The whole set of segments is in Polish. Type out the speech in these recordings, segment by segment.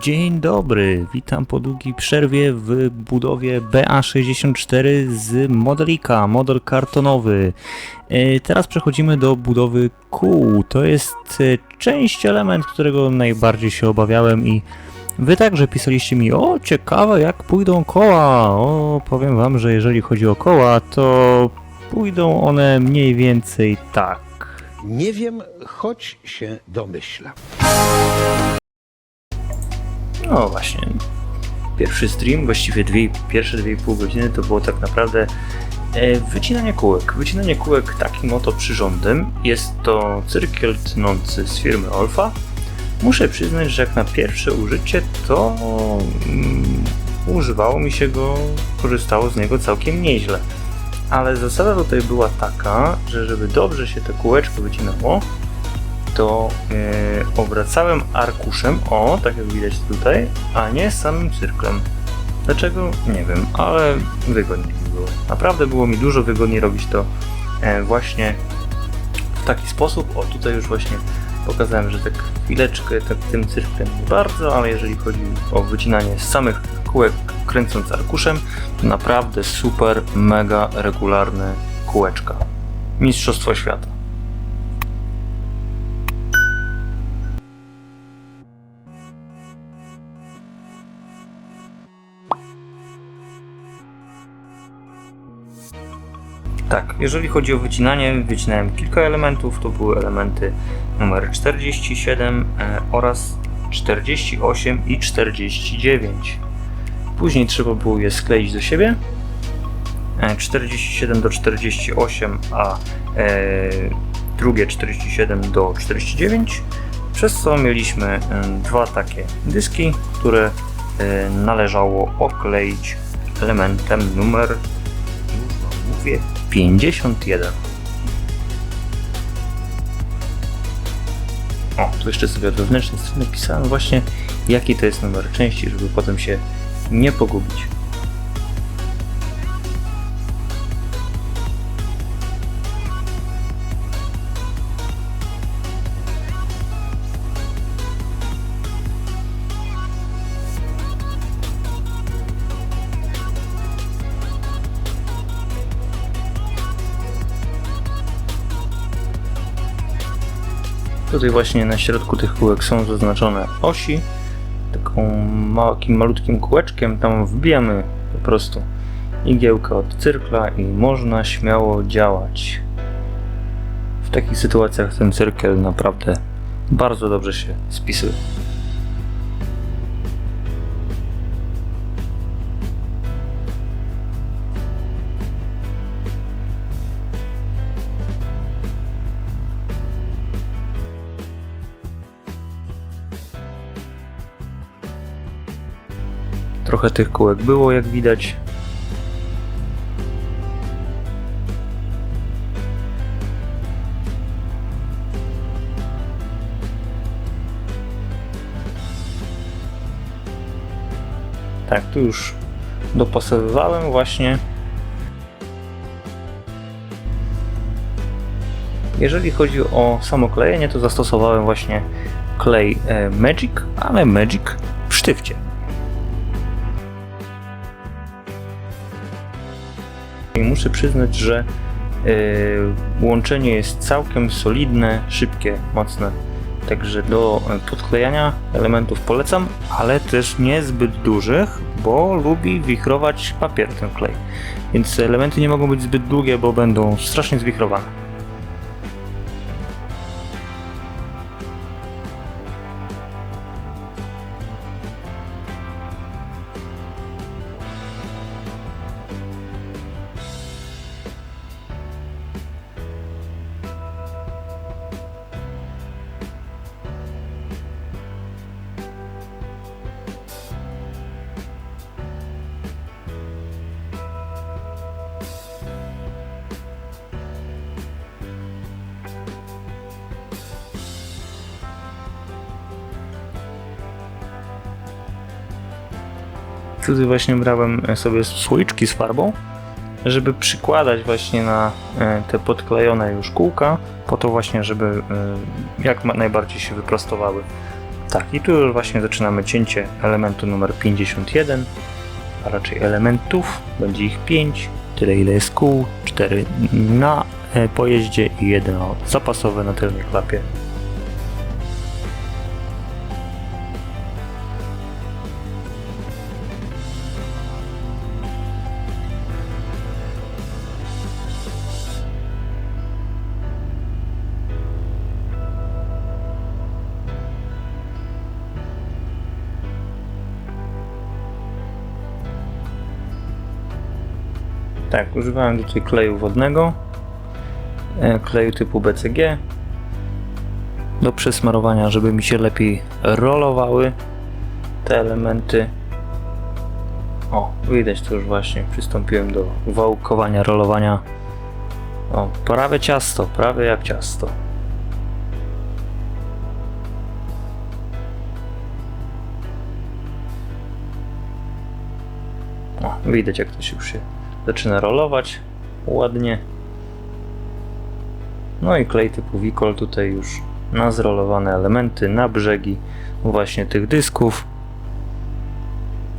Dzień dobry, witam po długiej przerwie w budowie BA64 z modelika, model kartonowy. E, Teraz przechodzimy do budowy kół. To jest e, część, element, którego najbardziej się obawiałem i wy także pisaliście mi, o ciekawe jak pójdą koła. O, powiem wam, że jeżeli chodzi o koła, to pójdą one mniej więcej tak. Nie wiem, choć się domyślam. No właśnie. Pierwszy stream, właściwie dwie, pierwsze 2,5 godziny to było tak naprawdę e, wycinanie kółek. Wycinanie kółek takim oto przyrządem. Jest to cyrkiel tnący z firmy Olfa. Muszę przyznać, że jak na pierwsze użycie to mm, używało mi się go, korzystało z niego całkiem nieźle. Ale zasada tutaj była taka, że żeby dobrze się to kółeczko wycinało, to e, obracałem arkuszem, o, tak jak widać tutaj, a nie samym cyrklem. Dlaczego? Nie wiem, ale wygodniej było. Naprawdę było mi dużo wygodniej robić to e, właśnie w taki sposób. O, tutaj już właśnie pokazałem, że tak chwileczkę tak tym cyrklem nie bardzo, ale jeżeli chodzi o wycinanie samych kółek kręcąc arkuszem, naprawdę super, mega regularne kółeczka. Mistrzostwo świata. Jeżeli chodzi o wycinanie, wycinałem kilka elementów. To były elementy numer 47 e, oraz 48 i 49. Później trzeba było je skleić do siebie. E, 47 do 48, a e, drugie 47 do 49. Przez co mieliśmy e, dwa takie dyski, które e, należało okleić elementem numer mówię 51. O, tu jeszcze sobie od wewnętrznej strony pisałem właśnie jaki to jest numer części, żeby potem się nie pogubić. Tutaj właśnie na środku tych kółek są zaznaczone osi. Taką małym, malutkim kółeczkiem tam wbijamy po prostu igiełkę od cyrkla i można śmiało działać. W takich sytuacjach ten cyrkiel naprawdę bardzo dobrze się spisuje. Trochę tych kółek było, jak widać. Tak, tu już dopasowywałem właśnie. Jeżeli chodzi o samo klejenie, to zastosowałem właśnie klej e, Magic, ale Magic w sztywcie. I muszę przyznać, że y, łączenie jest całkiem solidne, szybkie, mocne. Także do y, podklejania elementów polecam, ale też nie zbyt dużych, bo lubi wichrować papier ten klej. Więc elementy nie mogą być zbyt długie, bo będą strasznie zwichrowane. Tutaj właśnie brałem sobie słoiczki z farbą, żeby przykładać właśnie na e, te podklejone już kółka, po to właśnie, żeby e, jak najbardziej się wyprostowały. Tak, i tu już właśnie zaczynamy cięcie elementu numer 51, a raczej elementów. Będzie ich 5, tyle ile jest kół, 4 na e, pojeździe i jedno zapasowe na tylnej klapie. Tak, używałem tutaj kleju wodnego, e, kleju typu BCG do przesmarowania, żeby mi się lepiej rolowały te elementy. O, widać to już właśnie, przystąpiłem do wałkowania, rolowania. O, prawie ciasto, prawie jak ciasto. O, widać jak to się już zaczyna rolować ładnie. No i klej typu Wicol tutaj już na zrolowane elementy, na brzegi właśnie tych dysków,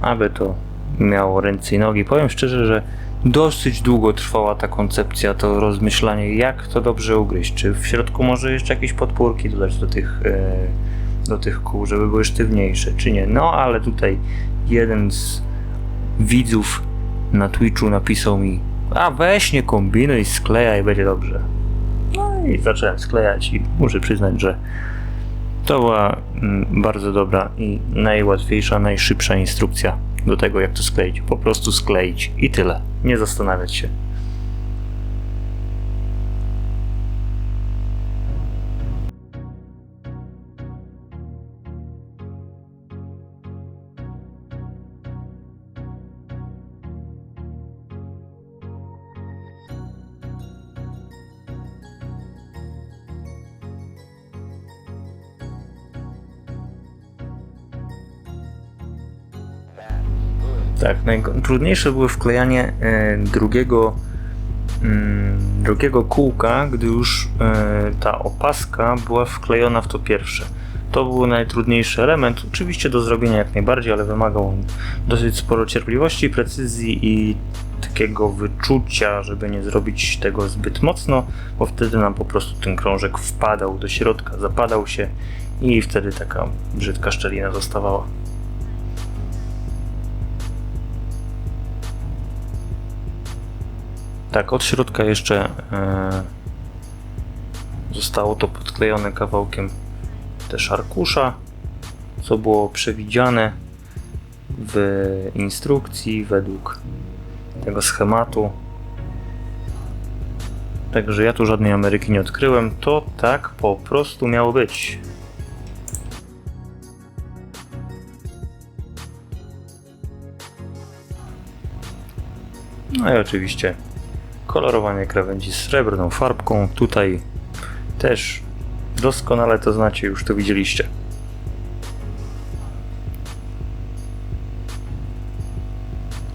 aby to miało ręce i nogi. Powiem szczerze, że dosyć długo trwała ta koncepcja, to rozmyślanie, jak to dobrze ugryźć. Czy w środku może jeszcze jakieś podpórki dodać do tych, e, do tych kół, żeby były sztywniejsze, czy nie. No ale tutaj jeden z widzów na Twitchu napisał mi a weź nie kombinuj, sklejaj, będzie dobrze. No i zacząłem sklejać i muszę przyznać, że to była mm, bardzo dobra i najłatwiejsza, najszybsza instrukcja do tego, jak to skleić. Po prostu skleić i tyle. Nie zastanawiać się. Najtrudniejsze było wklejanie e, drugiego, mm, drugiego kółka, gdy już e, ta opaska była wklejona w to pierwsze. To był najtrudniejszy element, oczywiście do zrobienia jak najbardziej, ale wymagał on dosyć sporo cierpliwości, precyzji i takiego wyczucia, żeby nie zrobić tego zbyt mocno, bo wtedy nam po prostu ten krążek wpadał do środka, zapadał się i wtedy taka brzydka szczelina zostawała. Tak, od środka jeszcze e, zostało to podklejone kawałkiem też arkusza, co było przewidziane w instrukcji według tego schematu. Także ja tu żadnej Ameryki nie odkryłem, to tak po prostu miało być. No i oczywiście kolorowanie krawędzi srebrną farbką. Tutaj też doskonale to znacie, już to widzieliście.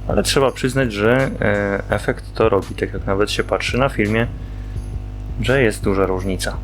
Ale trzeba przyznać, że e, efekt to robi, tak jak nawet się patrzy na filmie, że jest duża różnica.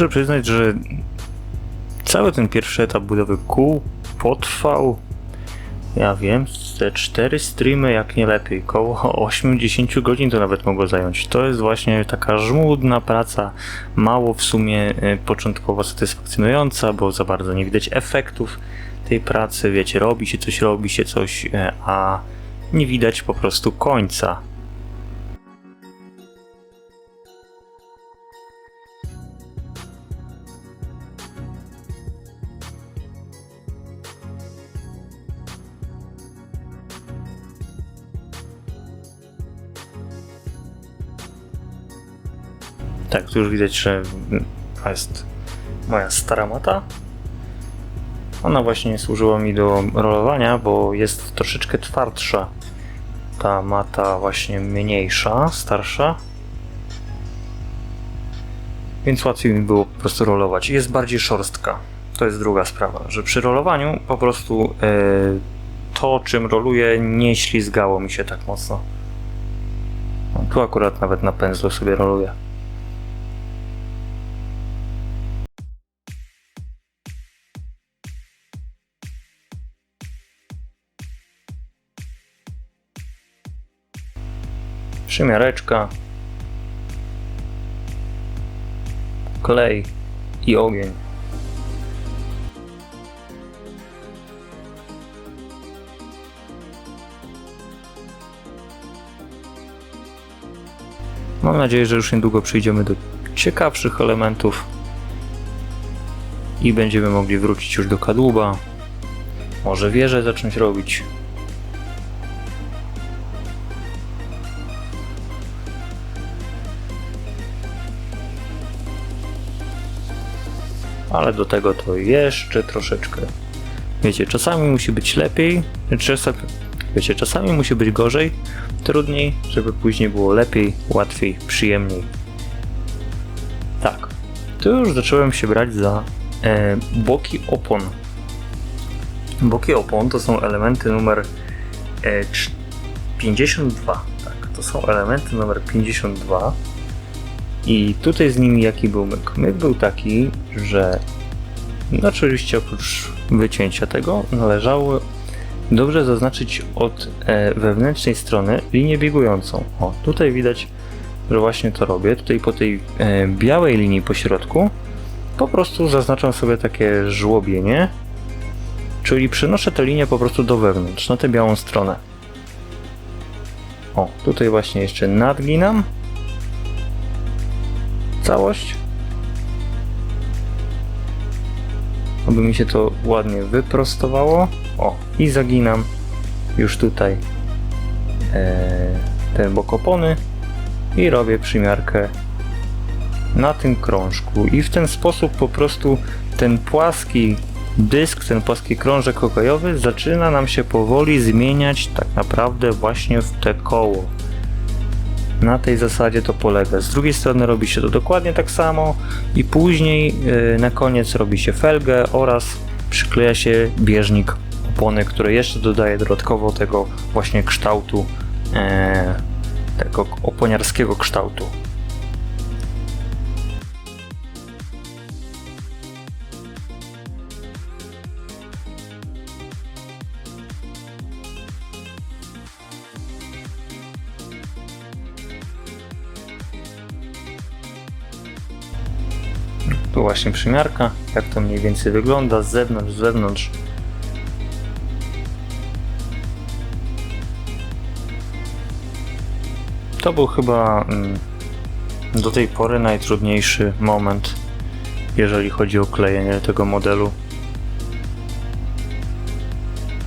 Muszę przyznać, że cały ten pierwszy etap budowy kół potrwał, ja wiem, te 4 streamy jak nie lepiej, koło 80 godzin to nawet mogło zająć. To jest właśnie taka żmudna praca, mało w sumie e, początkowo satysfakcjonująca, bo za bardzo nie widać efektów tej pracy, wiecie, robi się coś, robi się coś, e, a nie widać po prostu końca. Tak, tu już widać, że to jest moja stara mata. Ona właśnie służyła mi do rolowania, bo jest troszeczkę twardsza. Ta mata właśnie mniejsza, starsza. Więc łatwiej mi było po prostu rolować. Jest bardziej szorstka. To jest druga sprawa, że przy rolowaniu po prostu e, to, czym roluję, nie ślizgało mi się tak mocno. No, tu akurat nawet na pędzlu sobie roluję. Przymiareczka, klej i ogień. Mam nadzieję, że już niedługo przejdziemy do ciekawszych elementów i będziemy mogli wrócić już do kadłuba. Może wieżę zacząć robić. Ale do tego to jeszcze troszeczkę. Wiecie, czasami musi być lepiej, czasami, wiecie, czasami musi być gorzej, trudniej, żeby później było lepiej, łatwiej, przyjemniej. Tak, tu już zacząłem się brać za e, boki opon. Boki opon to są elementy numer e, cz- 52. Tak, to są elementy numer 52. I tutaj z nimi jaki był myk? Myk był taki, że no oczywiście oprócz wycięcia tego należało dobrze zaznaczyć od e, wewnętrznej strony linię biegującą. O, tutaj widać, że właśnie to robię. Tutaj po tej e, białej linii po środku po prostu zaznaczam sobie takie żłobienie, czyli przenoszę tę linię po prostu do wewnątrz, na tę białą stronę. O, tutaj właśnie jeszcze nadginam całość. Aby mi się to ładnie wyprostowało. O, i zaginam już tutaj e, te bok opony i robię przymiarkę na tym krążku. I w ten sposób po prostu ten płaski dysk, ten płaski krążek hokejowy zaczyna nam się powoli zmieniać tak naprawdę właśnie w te koło. Na tej zasadzie to polega. Z drugiej strony robi się to dokładnie tak samo i później yy, na koniec robi się felgę oraz przykleja się bieżnik opony, który jeszcze dodaje dodatkowo tego właśnie kształtu, e, tego oponiarskiego kształtu. Właśnie przymiarka, jak to mniej więcej wygląda z zewnątrz, z wewnątrz. To był chyba mm, do tej pory najtrudniejszy moment, jeżeli chodzi o klejenie tego modelu.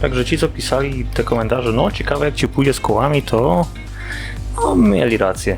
Także ci, co pisali te komentarze, no ciekawe jak ci pójdzie z kołami, to no, mieli rację.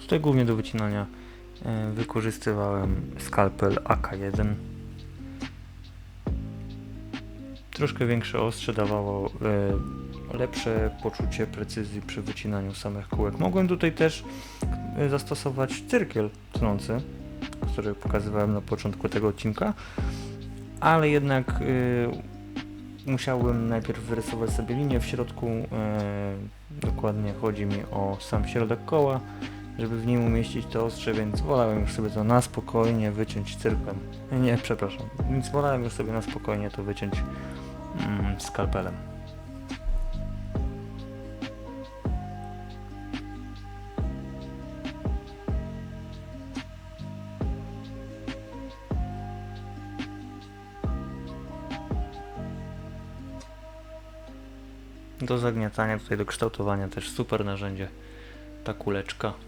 Tutaj głównie do wycinania e, wykorzystywałem skalpel AK1. Troszkę większe ostrze dawało e, lepsze poczucie precyzji przy wycinaniu samych kółek. Mogłem tutaj też e, zastosować cyrkiel tnący, który pokazywałem na początku tego odcinka, ale jednak musiałbym najpierw wyrysować sobie linię w środku, dokładnie chodzi mi o sam środek koła, żeby w nim umieścić to ostrze, więc wolałem już sobie to na spokojnie wyciąć cyrklem. Nie, przepraszam, więc wolałem już sobie na spokojnie to wyciąć mm, skalpelem. Do zagniatania, tutaj do kształtowania też super narzędzie, ta kuleczka.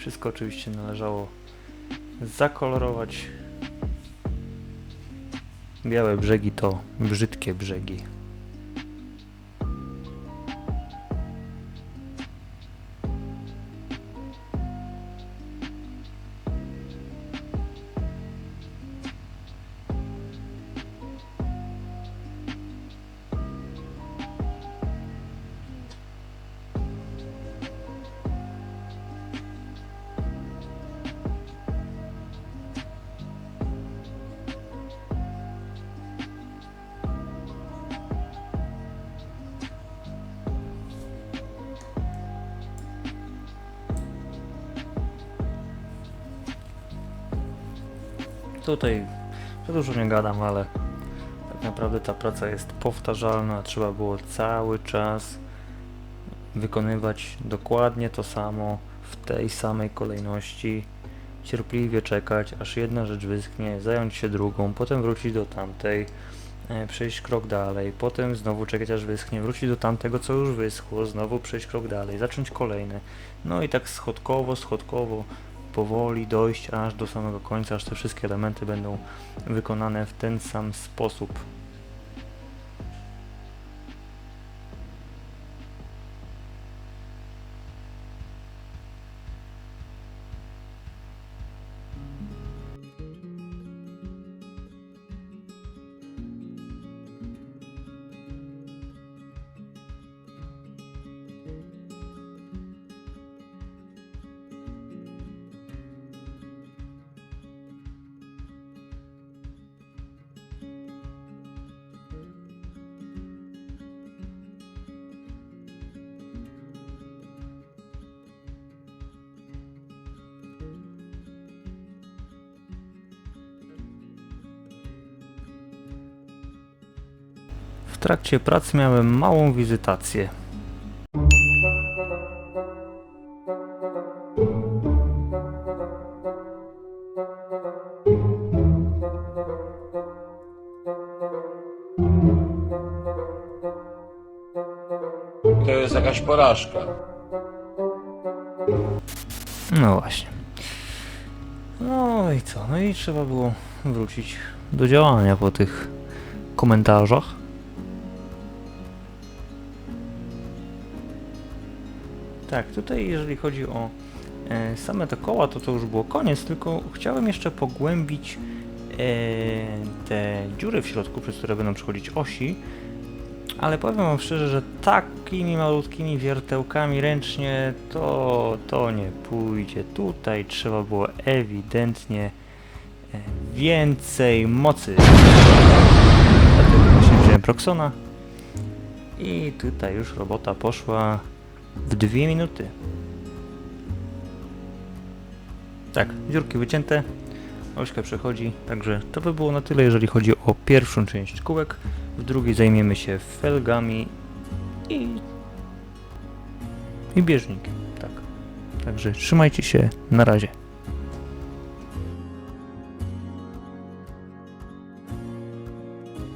Wszystko oczywiście należało zakolorować. Białe brzegi to brzydkie brzegi. Tutaj za dużo nie gadam, ale tak naprawdę ta praca jest powtarzalna. Trzeba było cały czas wykonywać dokładnie to samo w tej samej kolejności. Cierpliwie czekać, aż jedna rzecz wyschnie, zająć się drugą, potem wrócić do tamtej, e, przejść krok dalej, potem znowu czekać aż wyschnie, wrócić do tamtego, co już wyschło, znowu przejść krok dalej, zacząć kolejny. No i tak schodkowo, schodkowo, powoli dojść aż do samego końca, aż te wszystkie elementy będą wykonane w ten sam sposób. Trakcie prac miałem małą wizytację. To jest jakaś porażka. No właśnie. No i co? No i trzeba było wrócić do działania po tych komentarzach. Tak, tutaj jeżeli chodzi o e, same te koła, to to już było koniec, tylko chciałem jeszcze pogłębić e, te dziury w środku, przez które będą przechodzić osi, ale powiem wam szczerze, że takimi malutkimi wiertełkami ręcznie to, to nie pójdzie. Tutaj trzeba było ewidentnie e, więcej mocy. Dlatego właśnie wziąłem Proxona. I tutaj już robota poszła w dwie minuty. Tak, dziurki wycięte. Ośka przechodzi, także to by było na tyle, jeżeli chodzi o pierwszą część kółek. W drugiej zajmiemy się felgami i, i bieżnikiem. Tak. Także trzymajcie się, na razie.